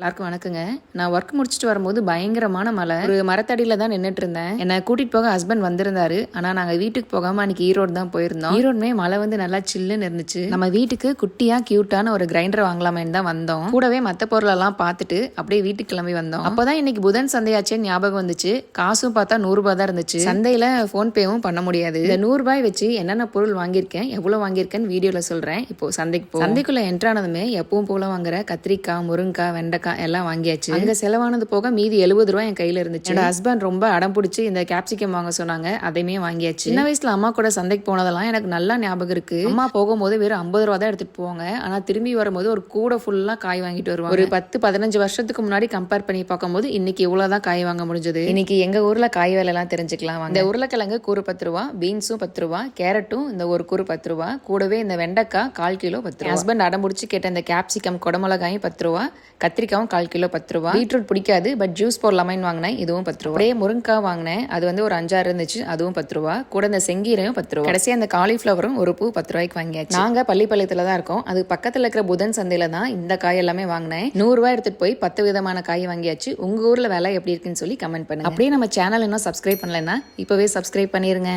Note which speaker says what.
Speaker 1: எல்லாருக்கும் வணக்கங்க. நான் ஒர்க் முடிச்சுட்டு வரும்போது பயங்கரமான மழை. ஒரு மரத்தடியில தான் நின்றுட்டு இருந்தேன் என்னை கூட்டிட்டு போக ஹஸ்பண்ட் வந்திருந்தாரு. ஆனா நாங்க வீட்டுக்கு போகாம அன்னைக்கு ஈரோடு தான் போயிருந்தோம். ஈரோடுமே மழை வந்து நல்லா சில்லுன்னு இருந்துச்சு. நம்ம வீட்டுக்கு குட்டியா கியூட்டான ஒரு கிரைண்டர் வாங்கலாமேன்னு தான் வந்தோம். கூடவே மத்த பொருள் எல்லாம் பார்த்துட்டு அப்படியே வீட்டுக்கு கிளம்பி வந்தோம். அப்பதான் இன்னைக்கு புதன் சந்தையாச்சே ஞாபகம் வந்துச்சு. காசும் பார்த்தா நூறு ரூபாய் தான் இருந்துச்சு. சந்தையில போன் பேவும் பண்ண முடியாது. இந்த நூறு ரூபாய் வச்சு என்னென்ன பொருள் வாங்கியிருக்கேன் எவ்வளவு வாங்கியிருக்கேன்னு வீடியோல சொல்றேன். இப்போ சந்தைக்கு சந்தைக்குள்ளே சந்தைக்குள்ள என்ட்ரானதுமே எப்பவும் போல வாங்குற கத்திரிக்காய் முருங்கைக்காய் வெண்டைக்காய் எல்லாம் வாங்கியாச்சு. அங்க செலவானது போக மீதி எழுபது ரூபாய் என் கையில இருந்துச்சு. என்னோட ஹஸ்பண்ட் ரொம்ப அடம் பிடிச்சி இந்த கேப்சிகம் வாங்க சொன்னாங்க. அதையுமே வாங்கியாச்சு. சின்ன வயசுல அம்மா கூட சந்தைக்கு போனதெல்லாம் எனக்கு நல்லா ஞாபகம் இருக்கு. அம்மா போகும்போது வெறும் ஐம்பது ரூபா தான் எடுத்துட்டு போவாங்க. ஆனா திரும்பி வரும்போது ஒரு கூடை ஃபுல்லா காய் வாங்கிட்டு வருவாங்க. ஒரு பத்து பதினஞ்சு வருஷத்துக்கு முன்னாடி கம்பேர் பண்ணி பார்க்கும்போது இன்னைக்கு இவ்வளவுதான் காய் வாங்க முடிஞ்சது. இன்னைக்கு எங்க ஊர்ல காய் விலை எல்லாம் தெரிஞ்சுக்கலாம். இந்த உருளைக்கிழங்கு கூறு பத்து ரூபா பீன்ஸும் பத்து ரூபா கேரட்டும் இந்த ஒரு கூறு பத்து ரூபா கூடவே இந்த வெண்டைக்காய் கால் கிலோ பத்து ரூபா. ஹஸ்பண்ட் அடம் பிடிச்சி கேட்ட இந்த கேப்சிகம் குடமிளகாயும் பத்து ரூபா கத்திரிக்காயும் கால் கிலோ பத்து ரூபா. பீட்ரூட் பிடிக்காது பட் ஜூஸ் போடலாமான்னு வாங்கினேன் இதுவும் பத்து ரூபா. அப்படியே முருங்காய் வாங்கினேன் அது வந்து ஒரு அஞ்சாறு இருந்துச்சு அதுவும் பத்து ரூபா. கூட இந்த செங்கீரையும் பத்து ரூபா. கடைசியா அந்த காலிஃபிளவரும் ஒரு பூ பத்து ரூபாய்க்கு வாங்கியாச்சு. நாங்க பள்ளிப்பாளையத்தில் தான் இருக்கோம். அது பக்கத்துல இருக்கிற புதன் சந்தையில தான் இந்த காய் எல்லாமே வாங்கினேன். நூறு ரூபாய் எடுத்துட்டு போய் பத்து விதமான காய் வாங்கியாச்சு. உங்க ஊர்ல விலை எப்படி இருக்குன்னு சொல்லி கமெண்ட் பண்ணுங்க. அப்படியே நம்ம சேனல் இன்னும் சப்ஸ்கிரைப் பண்ணலன்னா இப்பவே சப்ஸ்கிரைப் பண்ணிருங்க.